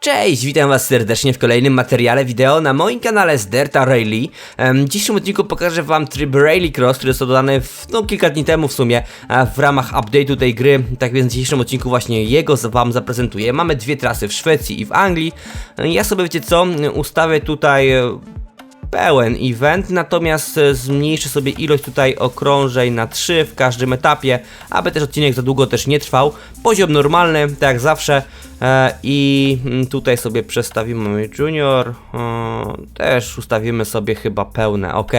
Cześć, witam was serdecznie w kolejnym materiale wideo na moim kanale z Derta. Em, W dzisiejszym odcinku pokażę wam tryb Rallycross, który został dodany w, no, kilka dni temu w sumie e, w ramach update'u tej gry. Tak więc w dzisiejszym odcinku właśnie jego wam zaprezentuję. Mamy dwie trasy w Szwecji i w Anglii. E, Ja sobie wiecie co, ustawię tutaj e, pełen event, natomiast zmniejszę sobie ilość tutaj okrążeń na 3 w każdym etapie, aby też odcinek za długo też nie trwał. Poziom normalny, tak jak zawsze i mm, tutaj sobie przestawimy junior, e, też ustawimy sobie chyba pełne, ok.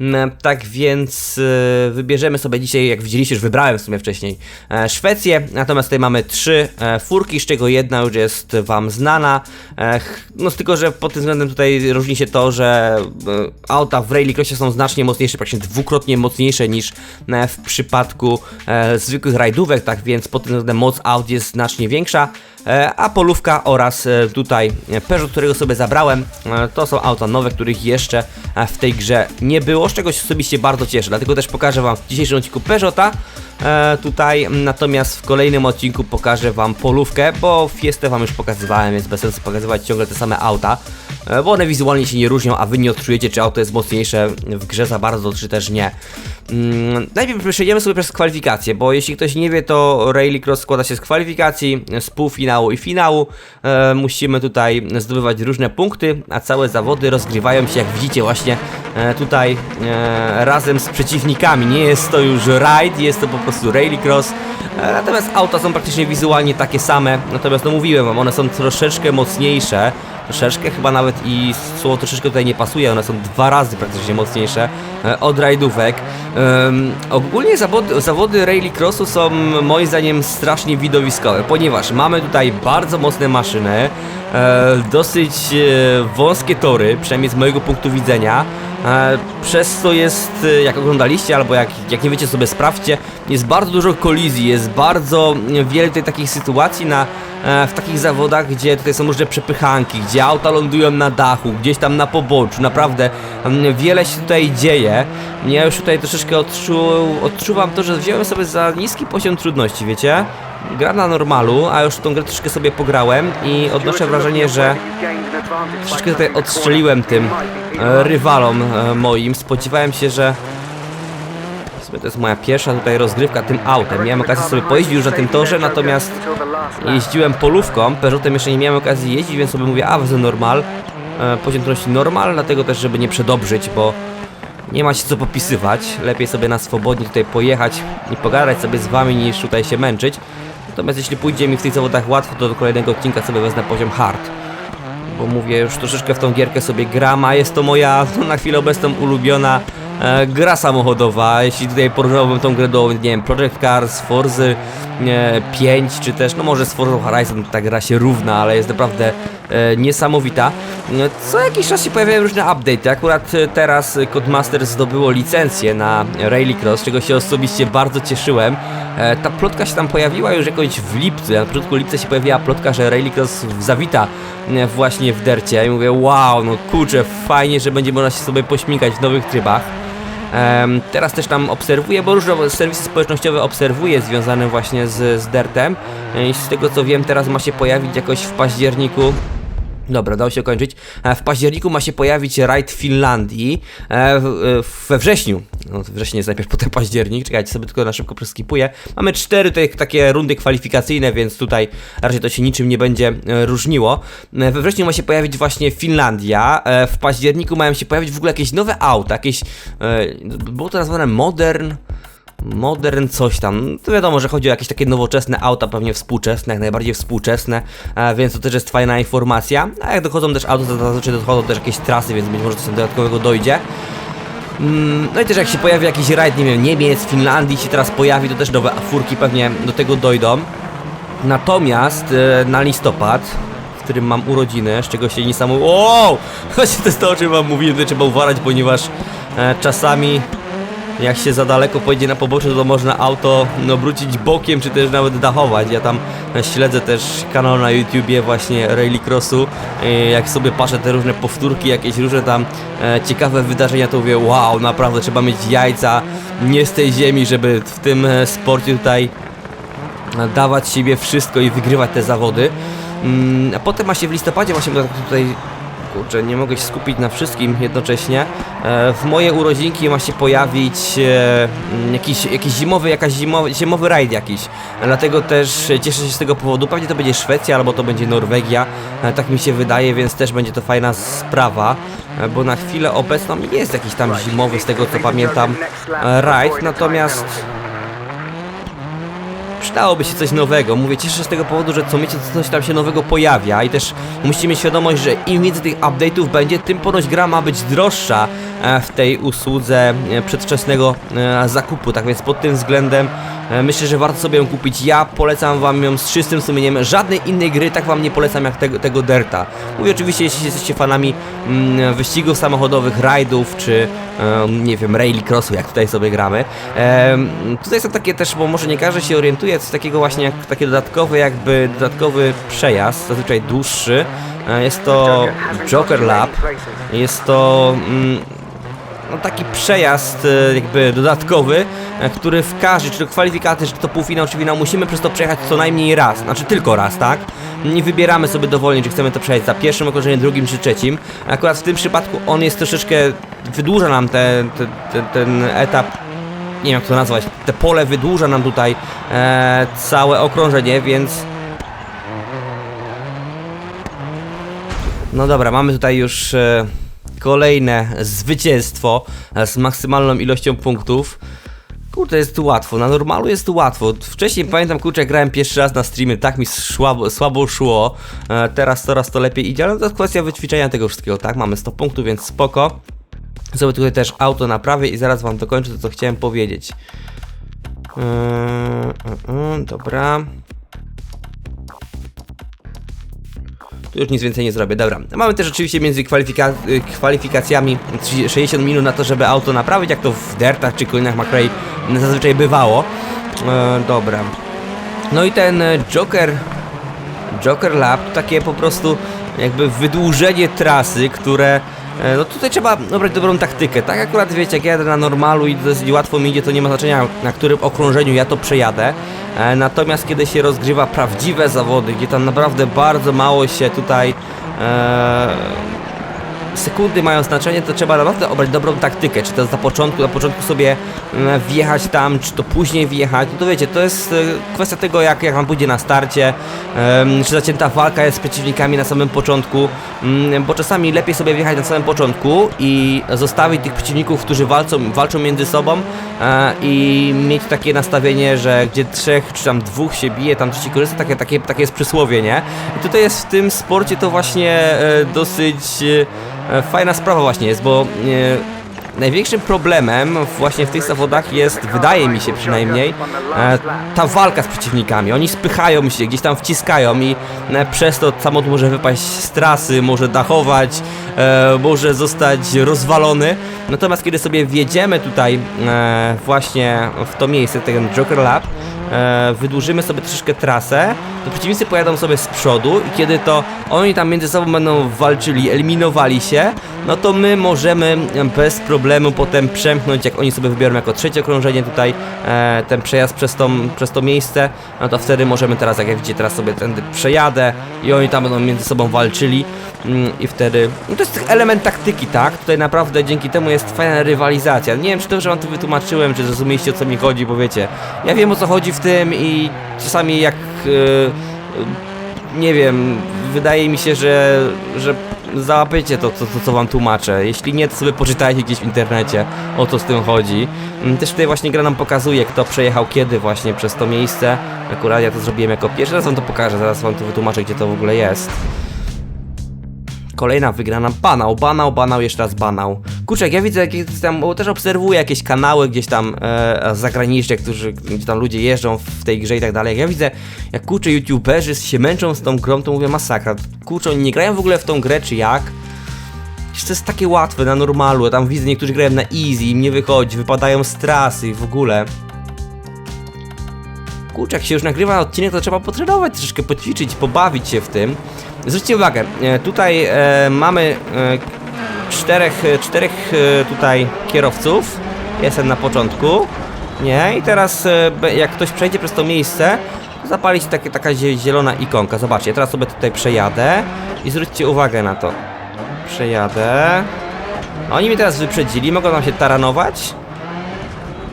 Mm, Tak więc e, wybierzemy sobie dzisiaj, jak widzieliście, już wybrałem w sumie wcześniej e, Szwecję, natomiast tutaj mamy trzy e, furki, z czego jedna już jest wam znana, e, no tylko, że pod tym względem tutaj różni się to, że e, auta w Rallycrossie są znacznie mocniejsze, praktycznie dwukrotnie mocniejsze niż e, w przypadku e, zwykłych rajdówek, tak więc pod tym względem moc aut jest znacznie większa. E, A polówka oraz e, tutaj Peugeot, którego sobie zabrałem, e, to są auta nowe, których jeszcze w tej grze nie było, z czego się osobiście bardzo cieszę. Dlatego też pokażę Wam w dzisiejszym odcinku Peugeota e, tutaj, natomiast w kolejnym odcinku pokażę Wam polówkę, bo Fiestę Wam już pokazywałem, więc bez sensu pokazywać ciągle te same auta, e, bo one wizualnie się nie różnią, a Wy nie odczujecie, czy auto jest mocniejsze w grze za bardzo, czy też nie. Mm, najpierw przejdziemy sobie przez kwalifikacje, bo jeśli ktoś nie wie, to Rallycross składa się z kwalifikacji, z półfinału i finału. E, musimy tutaj zdobywać różne punkty, a całe zawody rozgrywają się, jak widzicie, właśnie tutaj razem z przeciwnikami. Nie jest to już rajd, jest to po prostu Rallycross. E, natomiast auta są praktycznie wizualnie takie same. Natomiast, no mówiłem wam, one są troszeczkę mocniejsze. Troszeczkę, chyba nawet i słowo troszeczkę tutaj nie pasuje, one są dwa razy praktycznie mocniejsze e, od rajdówek. Em, ogólnie zawody, zawody rallycrossu są moim zdaniem strasznie widowiskowe, ponieważ mamy tutaj bardzo mocne maszyny, dosyć e, wąskie tory, przynajmniej z mojego punktu widzenia. E, przez co jest, e, jak oglądaliście, albo jak, jak nie wiecie sobie sprawdźcie, jest bardzo dużo kolizji, jest bardzo wiele tutaj takich sytuacji na, e, w takich zawodach, gdzie tutaj są różne przepychanki, gdzie auta lądują na dachu, gdzieś tam na poboczu, naprawdę wiele się tutaj dzieje. Ja już tutaj troszeczkę odczu, odczuwam to, że wziąłem sobie za niski poziom trudności, wiecie? Gra na normalu, a już tą grę troszkę sobie pograłem i odnoszę wrażenie, że troszeczkę tutaj odstrzeliłem tym e, rywalom e, moim. Spodziewałem się, że to jest moja pierwsza tutaj rozgrywka tym autem. Miałem okazję sobie pojeździć już na tym torze, natomiast jeździłem polówką. Peugeotem jeszcze nie miałem okazji jeździć, więc sobie mówię, a wezmę normal. E, poziom trudności normal, dlatego też, żeby nie przedobrzyć, bo nie ma się co popisywać. Lepiej sobie na swobodnie tutaj pojechać i pogadać sobie z wami, niż tutaj się męczyć. Natomiast jeśli pójdzie mi w tych zawodach łatwo, to do kolejnego odcinka sobie wezmę poziom hard bo mówię, już troszeczkę w tą gierkę sobie gram, a jest to moja no, na chwilę obecną ulubiona e, gra samochodowa. Jeśli tutaj porównałbym tą grę do, nie wiem, Project Cars, Forzy e, 5, czy też, no może z Forza Horizon ta gra się równa, ale jest naprawdę e, niesamowita. E, Co jakiś czas się pojawiają różne update'y. Akurat e, teraz e, Codemasters zdobyło licencję na Rallycross, czego się osobiście bardzo cieszyłem. Plotka się tam pojawiła już jakoś w lipcu. Na początku lipca się pojawiła plotka, że Rallycross zawita e, właśnie w dercie. I mówię, wow, no kurczę, fajnie, że będzie można się sobie pośmigać w nowych trybach. Em, teraz też tam obserwuję, bo różne serwisy społecznościowe obserwuję związane właśnie z, z dertem. E, I z tego co wiem, teraz ma się pojawić jakoś w październiku Dobra, dało się kończyć. E, W październiku ma się pojawić rajd Finlandii. E, e, We wrześniu. No, wrześniu jest najpierw potem październik. Czekajcie, sobie tylko na szybko preskipuję. Mamy cztery tutaj takie rundy kwalifikacyjne, więc tutaj raczej to się niczym nie będzie różniło. We wrześniu ma się pojawić właśnie Finlandia. W październiku mają się pojawić w ogóle jakieś nowe auta, jakieś. Było to nazwane Modern. Modern coś tam. To wiadomo, że chodzi o jakieś takie nowoczesne auta, pewnie współczesne, jak najbardziej współczesne, więc to też jest fajna informacja. A jak dochodzą też auta, to zazwyczaj dochodzą też jakieś trasy, więc być może coś dodatkowego dojdzie. Mm, No i też jak się pojawi jakiś rajd, nie wiem, Niemiec, Finlandii się teraz pojawi, to też nowe furki pewnie do tego dojdą. Natomiast e, na listopad, w którym mam urodziny, z czego się niesamowicie... Wow! Właśnie to jest to, o czym wam mówiłem, tutaj trzeba uważać, ponieważ e, czasami jak się za daleko pojedzie na poboczu, to można auto no, obrócić bokiem, czy też nawet dachować. Ja tam e, śledzę też kanał na YouTubie właśnie Rallycrossu. E, Jak sobie patrzę te różne powtórki, jakieś różne tam e, ciekawe wydarzenia, to mówię, wow, naprawdę trzeba mieć jajca nie z tej ziemi, żeby w tym sporcie tutaj dawać siebie wszystko i wygrywać te zawody. Mm, a potem ma się w listopadzie właśnie tak tutaj kurczę, nie mogę się skupić na wszystkim jednocześnie. E, w moje urodzinki ma się pojawić e, jakiś, jakiś zimowy, jakaś zimowy, zimowy rajd jakiś. Dlatego też cieszę się z tego powodu. Pewnie to będzie Szwecja albo to będzie Norwegia. E, tak mi się wydaje, więc też będzie to fajna sprawa. Bo na chwilę obecną jest jakiś tam zimowy, z tego co pamiętam, rajd. Natomiast przydałoby się coś nowego. Mówię, cieszę się z tego powodu, że co miesiąc coś tam się nowego pojawia i też musicie mieć świadomość, że im więcej tych update'ów będzie, tym ponoć gra ma być droższa w tej usłudze e, przedwczesnego e, zakupu. Tak więc pod tym względem e, myślę, że warto sobie ją kupić. Ja polecam wam ją z czystym sumieniem. Żadnej innej gry tak wam nie polecam jak tego, tego Derta. Mówię oczywiście, jeśli jesteście fanami mm, wyścigów samochodowych, rajdów, czy nie wiem, rallycrossu, jak tutaj sobie gramy. Tutaj są takie też, bo może nie każdy się orientuje, coś takiego właśnie jak takie dodatkowe, jakby dodatkowy przejazd, zazwyczaj dłuższy. E, Jest to Joker Lab. Jest to mm, no, taki przejazd e, jakby dodatkowy, e, który w każdej, czy to kwalifikaty, czy to półfinał, czy finał, musimy przez to przejechać co najmniej raz, znaczy tylko raz, tak? Nie wybieramy sobie dowolnie, czy chcemy to przejechać za pierwszym okrążeniem, drugim czy trzecim. Akurat w tym przypadku on jest troszeczkę, wydłuża nam te, te, te, ten etap nie wiem jak to nazwać, te pole wydłuża nam tutaj e, całe okrążenie, więc... No dobra, mamy tutaj już e, kolejne zwycięstwo z maksymalną ilością punktów. Kurde, jest tu łatwo, na normalu jest tu łatwo. Wcześniej pamiętam, kurczę, jak grałem pierwszy raz na streamy, tak mi słabo, słabo szło. E, teraz coraz to lepiej idzie, ale to jest kwestia wyćwiczenia tego wszystkiego, tak? Mamy 100 punktów, więc spoko. Sobie tutaj też auto naprawię i zaraz wam dokończę to, co chciałem powiedzieć. Yy, yy, yy, dobra. Już nic więcej nie zrobię, dobra. Mamy też oczywiście między kwalifika kwalifikacjami 30 60 minut na to, żeby auto naprawić, jak to w Dertach czy Coinach McRae zazwyczaj bywało. Yy, dobra. No i ten e, Joker Joker Lab to takie po prostu jakby wydłużenie trasy, które e, no tutaj trzeba dobrać dobrą taktykę, tak akurat wiecie, jak ja jadę na normalu i dosyć łatwo mi idzie, to nie ma znaczenia na którym okrążeniu ja to przejadę, e, natomiast kiedy się rozgrywa prawdziwe zawody, gdzie tam naprawdę bardzo mało się tutaj e, sekundy mają znaczenie, to trzeba naprawdę obrać dobrą taktykę, czy to na początku, na początku sobie mm, wjechać tam, czy to później wjechać, no to wiecie, to jest e, kwestia tego, jak, jak wam pójdzie na starcie, czy zacięta walka jest z przeciwnikami na samym początku, mm, bo czasami lepiej sobie wjechać na samym początku i zostawić tych przeciwników, którzy walczą, walczą między sobą e, i mieć takie nastawienie, że gdzie trzech, czy tam dwóch się bije, tam trzeci korzysta, takie, takie, takie jest przysłowie, nie? I tutaj jest w tym sporcie to właśnie e, dosyć... E, Fajna sprawa właśnie jest, bo e, największym problemem właśnie w tych zawodach jest, wydaje mi się przynajmniej, e, ta walka z przeciwnikami. Oni spychają się, gdzieś tam wciskają i e, przez to samochód może wypaść z trasy, może dachować, e, może zostać rozwalony. Natomiast kiedy sobie wjedziemy tutaj e, właśnie w to miejsce, ten Joker Lab, e, wydłużymy sobie troszeczkę trasę, to przeciwnicy pojadą sobie z przodu i kiedy to oni tam między sobą będą walczyli, eliminowali się, no to my możemy bez problemu potem przemknąć, jak oni sobie wybiorą jako trzecie okrążenie tutaj e, ten przejazd przez, tą, przez to miejsce, no to wtedy możemy teraz, jak widzicie, teraz sobie tędy przejadę i oni tam będą między sobą walczyli mm, i wtedy, no to jest element taktyki, tak? Tutaj naprawdę dzięki temu jest fajna rywalizacja. Nie wiem, czy dobrze wam to wytłumaczyłem, czy zrozumieliście o co mi chodzi, bo wiecie, ja wiem o co chodzi w tym i czasami jak e, nie wiem, wydaje mi się, że, że załapiecie to, to, co wam tłumaczę. Jeśli nie, to sobie poczytajcie gdzieś w internecie, o co z tym chodzi. Mm, Też tutaj właśnie gra nam pokazuje, kto przejechał kiedy właśnie przez to miejsce. Akurat ja to zrobiłem jako pierwszy raz wam to pokażę, zaraz wam to wytłumaczę, gdzie to w ogóle jest. Kolejna wygrana, banał, banał, banał, jeszcze raz banał. Kurczę, jak ja widzę, jakieś tam, bo też obserwuję jakieś kanały gdzieś tam e, zagraniczne, którzy, gdzie tam ludzie jeżdżą w tej grze i tak dalej. Jak ja widzę, jak kurczę youtuberzy się męczą z tą grą, to mówię masakra. Kurczę, oni nie grają w ogóle w tą grę, czy jak? To jest takie łatwe na normalu, tam widzę, niektórzy grają na easy, im nie wychodzi, wypadają z trasy w ogóle. Kurczę, jak się już nagrywa odcinek, to trzeba potrenować, troszeczkę poćwiczyć, pobawić się w tym. Zwróćcie uwagę, e, tutaj e, mamy e, czterech, e, czterech e, tutaj kierowców. Jestem na początku. Nie, i teraz e, jak ktoś przejdzie przez to miejsce, zapali się takie, taka zie- zielona ikonka. Zobaczcie, teraz sobie tutaj przejadę i zwróćcie uwagę na to. Przejadę. Oni mnie teraz wyprzedzili, mogą nam się taranować.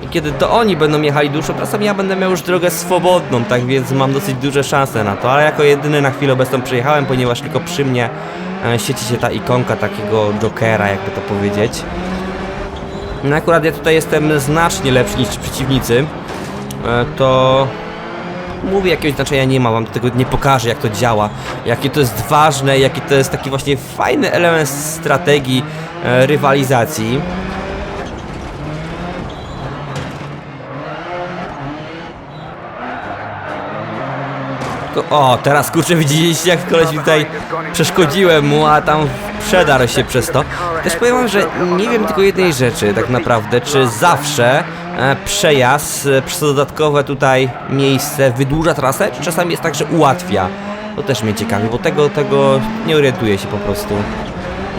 I kiedy to oni będą jechali dłuższą trasą, ja będę miał już drogę swobodną, tak więc mam dosyć duże szanse na to. Ale jako jedyny na chwilę obecną przejechałem, ponieważ tylko przy mnie świeci się ta ikonka takiego jokera, jakby to powiedzieć. No akurat ja tutaj jestem znacznie lepszy niż przeciwnicy. E, To mówię, jakiegoś znaczenia nie ma, wam tego nie pokażę jak to działa, jakie to jest ważne, jaki to jest taki właśnie fajny element strategii e, rywalizacji. O, teraz kurczę widzieliście jak koleś mi tutaj przeszkodziłem mu, a tam przedarł się przez to. Też powiem wam, że nie wiem tylko jednej rzeczy tak naprawdę, czy zawsze e, przejazd e, przez dodatkowe tutaj miejsce wydłuża trasę, czy czasami jest tak, że ułatwia. To też mnie ciekawi, bo tego, tego nie orientuję się po prostu.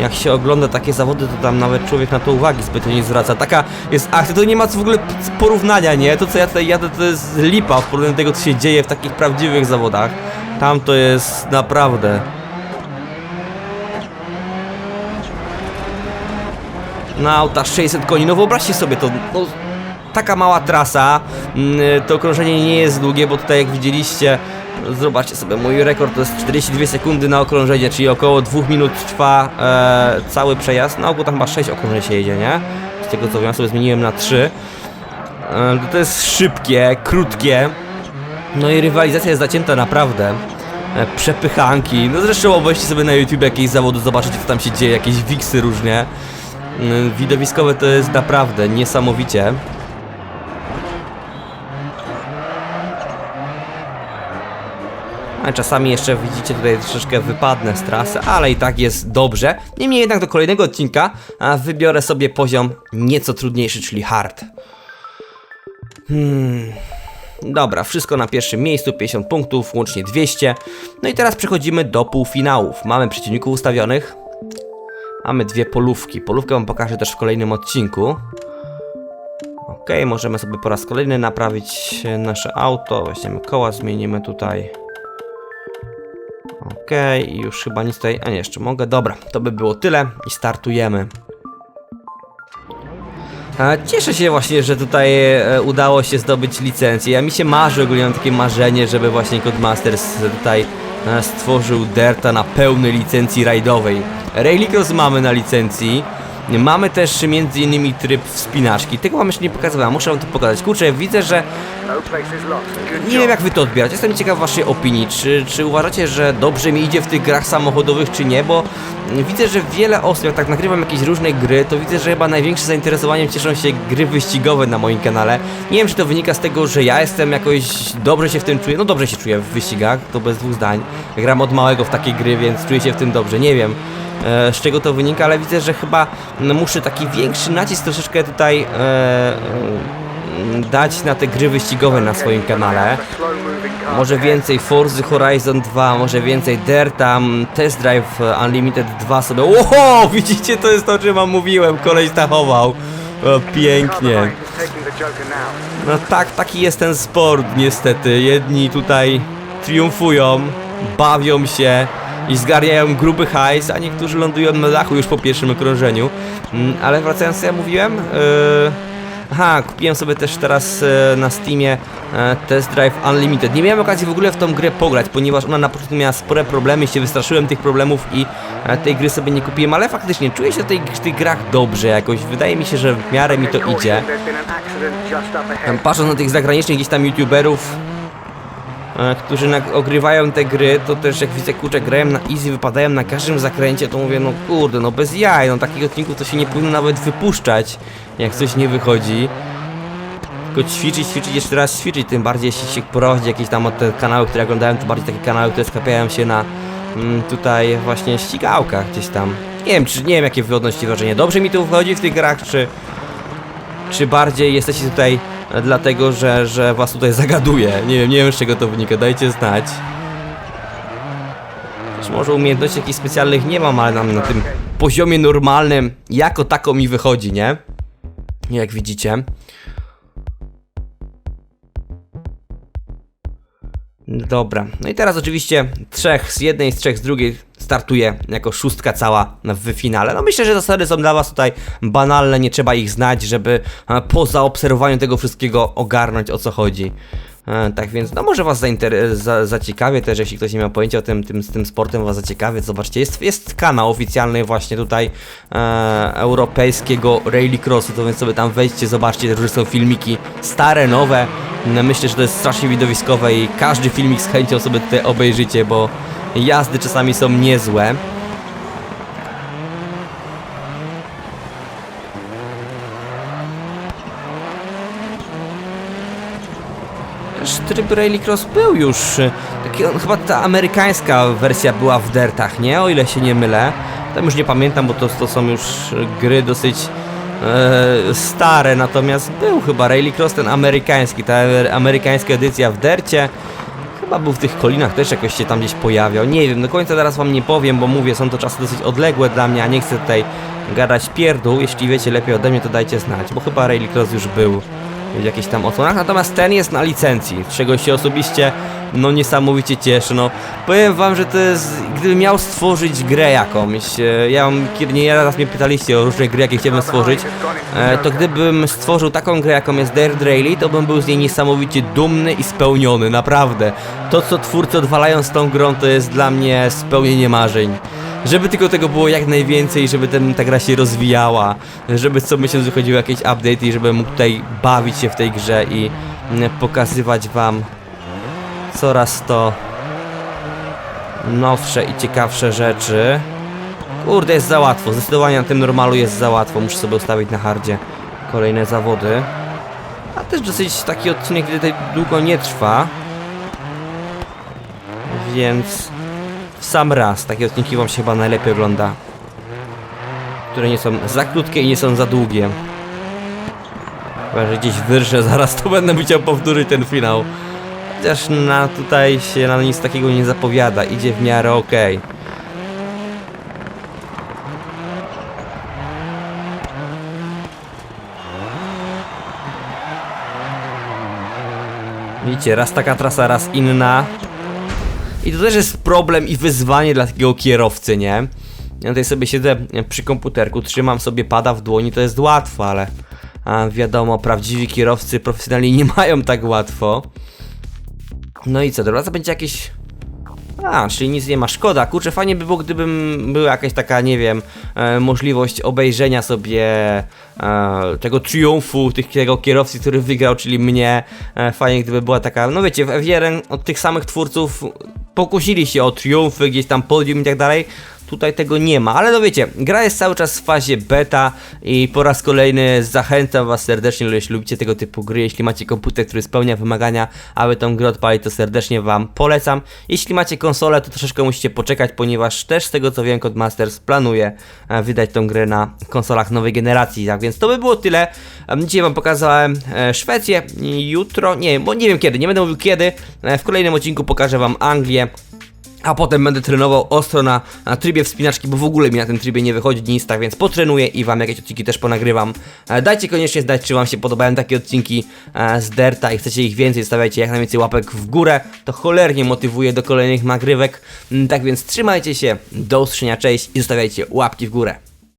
Jak się ogląda takie zawody, to tam nawet człowiek na to uwagi zbytnio nie zwraca. Taka jest akcja, to nie ma w ogóle porównania, nie? To co ja tutaj jadę, to jest lipa w porównaniu do tego, co się dzieje w takich prawdziwych zawodach. Tam to jest naprawdę. Na auta 600 koni, no wyobraźcie sobie to, no, taka mała trasa, mm, to okrążenie nie jest długie, bo tutaj jak widzieliście, zobaczcie sobie, mój rekord to jest 42 sekundy na okrążenie, czyli około 2 minut trwa e, cały przejazd, na ogół tam chyba 6 okrążeń się jedzie, nie? Z tego co wiem, sobie zmieniłem na 3. E, to jest szybkie, krótkie, no i rywalizacja jest zacięta naprawdę. E, Przepychanki, no zresztą obejrzcie sobie na YouTube jakieś zawody, zobaczycie co tam się dzieje, jakieś wiksy różnie. Mm, Widowiskowe to jest naprawdę niesamowicie. A czasami jeszcze widzicie tutaj troszeczkę wypadnę z trasy, ale i tak jest dobrze. Niemniej jednak do kolejnego odcinka wybiorę sobie poziom nieco trudniejszy, czyli hard. Hmm. Dobra, wszystko na pierwszym miejscu, 50 punktów, łącznie 200. No i teraz przechodzimy do półfinałów. Mamy przeciwników ustawionych. Mamy dwie polówki. Polówkę wam pokażę też w kolejnym odcinku. Ok, możemy sobie po raz kolejny naprawić nasze auto. Weźmiemy koła, zmienimy tutaj. Ok, już chyba nic tutaj. A nie, jeszcze mogę. Dobra, to by było tyle i startujemy. Cieszę się właśnie, że tutaj e, udało się zdobyć licencję. Ja mi się marzy, ogólnie mam takie marzenie, żeby właśnie Codemasters tutaj e, stworzył Derta na pełnej licencji rajdowej. Rallycross mamy na licencji. Mamy też między innymi tryb wspinaczki. Tego wam jeszcze nie pokazywałem, muszę wam to pokazać. Kurczę, widzę, że nie wiem jak wy to odbierać. Jestem ciekaw waszej opinii. Czy, czy uważacie, że dobrze mi idzie w tych grach samochodowych, czy nie? Bo widzę, że wiele osób, jak tak nagrywam jakieś różne gry, to widzę, że chyba największym zainteresowaniem cieszą się gry wyścigowe na moim kanale. Nie wiem, czy to wynika z tego, że ja jestem jakoś dobrze się w tym czuję. No dobrze się czuję w wyścigach, to bez dwóch zdań. Gram od małego w takie gry, więc czuję się w tym dobrze. Nie wiem. E, Z czego to wynika, ale widzę, że chyba muszę taki większy nacisk troszeczkę tutaj e, e, dać na te gry wyścigowe na swoim kanale. Może więcej Forza Horizon 2, może więcej Derta, Test Drive Unlimited 2 sobie. Oho! Widzicie, to jest to, o czym wam mówiłem. Koleś tachował. O, pięknie. No tak, taki jest ten sport niestety. Jedni tutaj triumfują, bawią się i zgarniają gruby hajs, a niektórzy lądują na dachu już po pierwszym okrążeniu. Mm, Ale wracając, co ja mówiłem? Yy... Aha, kupiłem sobie też teraz e, na Steamie e, Test Drive Unlimited. Nie miałem okazji w ogóle w tą grę pograć, ponieważ ona na początku miała spore problemy, się wystraszyłem tych problemów i tej gry sobie nie kupiłem, ale faktycznie czuję się w, tej, w tych grach dobrze jakoś. Wydaje mi się, że w miarę mi to idzie. Tam patrząc na tych zagranicznych gdzieś tam youtuberów, którzy nag- ogrywają te gry, to też jak widzę kurczę grają na easy, wypadają na każdym zakręcie, to mówię no kurde, no bez jaj, no takich odcinków to się nie powinno nawet wypuszczać, jak coś nie wychodzi. Tylko ćwiczyć, ćwiczyć, jeszcze raz ćwiczyć, tym bardziej jeśli się prowadzi jakieś tam te kanały, które oglądałem, to bardziej takie kanały, które skupiają się na mm, tutaj właśnie ścigałkach gdzieś tam. Nie wiem, czy nie wiem jakie wy odnosicie wrażenie. Dobrze mi to wychodzi w tych grach, czy czy bardziej jesteście tutaj e, dlatego, że, że was tutaj zagaduję? Nie wiem, nie wiem z czego to wynika, dajcie znać. Też może umiejętności jakichś specjalnych nie mam, ale nam na tym poziomie normalnym jako tako mi wychodzi, nie? Jak widzicie. Dobra, no i teraz oczywiście trzech z jednej, z trzech z drugiej startuje jako szóstka cała w finale. No myślę, że zasady są dla was tutaj banalne, nie trzeba ich znać, żeby e, po zaobserwowaniu tego wszystkiego ogarnąć o co chodzi. E, Tak więc, no może was zainter- za, zaciekawie też, jeśli ktoś nie miał pojęcia o tym, tym, tym sportem was zaciekawie, zobaczcie, jest, jest kanał oficjalny właśnie tutaj e, europejskiego rallycrossu, to więc sobie tam wejdźcie, zobaczcie, różne są filmiki, stare, nowe, no, myślę, że to jest strasznie widowiskowe i każdy filmik z chęcią sobie tutaj obejrzycie, bo jazdy czasami są niezłe. Też tryb Rallycross był już. y, Taki, on, chyba ta amerykańska wersja była w dertach, nie? O ile się nie mylę. Tam już nie pamiętam, bo to, to są już gry dosyć e, stare, natomiast był chyba Rallycross ten amerykański, ta amerykańska edycja w dercie. Chyba był w tych kolinach też jakoś się tam gdzieś pojawiał. Nie wiem, do końca teraz wam nie powiem, bo mówię, są to czasy dosyć odległe dla mnie, a nie chcę tutaj gadać pierdół. Jeśli wiecie lepiej ode mnie, to dajcie znać, bo chyba Rallycross już był jakichś tam odsłonach, natomiast ten jest na licencji, czego się osobiście no niesamowicie cieszę, no powiem wam, że to jest, gdybym miał stworzyć grę jakąś, e, ja mam, nie raz mnie pytaliście o różne gry, jakie chciałbym stworzyć, e, to gdybym stworzył taką grę, jaką jest Dirt Rally, to bym był z niej niesamowicie dumny i spełniony, naprawdę. To, co twórcy odwalają z tą grą, to jest dla mnie spełnienie marzeń. Żeby tylko tego było jak najwięcej, żeby ten, ta gra się rozwijała, żeby co miesiąc wychodził jakiś update i żebym mógł tutaj bawić się w tej grze i mm, pokazywać wam coraz to nowsze i ciekawsze rzeczy. Kurde, jest za łatwo, zdecydowanie na tym normalu jest za łatwo, muszę sobie ustawić na hardzie kolejne zawody. A też dosyć taki odcinek tutaj długo nie trwa. Więc w sam raz takie odcinki wam się chyba najlepiej ogląda. Które nie są za krótkie i nie są za długie. Chyba, że gdzieś wyrżę zaraz, to będę musiał powtórzyć ten finał. Chociaż na tutaj się na nic takiego nie zapowiada, idzie w miarę okej. Widzicie, raz taka trasa, raz inna. I to też jest problem i wyzwanie dla takiego kierowcy, nie? Ja tutaj sobie siedzę przy komputerku, trzymam sobie pada w dłoni, to jest łatwo, ale a wiadomo, prawdziwi kierowcy profesjonalni nie mają tak łatwo. No i co, dobra, to będzie jakieś... A, czyli nic nie ma, szkoda, kurczę, fajnie by było, gdybym była jakaś taka, nie wiem, e, możliwość obejrzenia sobie e, tego triumfu tych, tego kierowcy, który wygrał, czyli mnie. E, fajnie, gdyby była taka, no wiecie, w F1 od tych samych twórców pokusili się o triumfy, gdzieś tam podium i tak dalej. Tutaj tego nie ma, ale no wiecie, gra jest cały czas w fazie beta i po raz kolejny zachęcam was serdecznie, jeśli lubicie tego typu gry, jeśli macie komputer, który spełnia wymagania, aby tą grę odpalić, to serdecznie wam polecam. Jeśli macie konsolę, to troszeczkę musicie poczekać, ponieważ też z tego co wiem, Codemasters planuje e, wydać tą grę na konsolach nowej generacji, tak więc to by było tyle. Dzisiaj wam pokazałem e, Szwecję, jutro, nie, bo nie wiem kiedy, nie będę mówił kiedy, e, w kolejnym odcinku pokażę wam Anglię, a potem będę trenował ostro na, na trybie wspinaczki, bo w ogóle mi na tym trybie nie wychodzi nic, tak więc potrenuję i wam jakieś odcinki też ponagrywam. E, dajcie koniecznie znać, czy wam się podobają takie odcinki e, z Derta i chcecie ich więcej, stawiajcie jak najwięcej łapek w górę, to cholernie motywuje do kolejnych nagrywek. Mm, Tak więc trzymajcie się, do usłyszenia, cześć i zostawiajcie łapki w górę.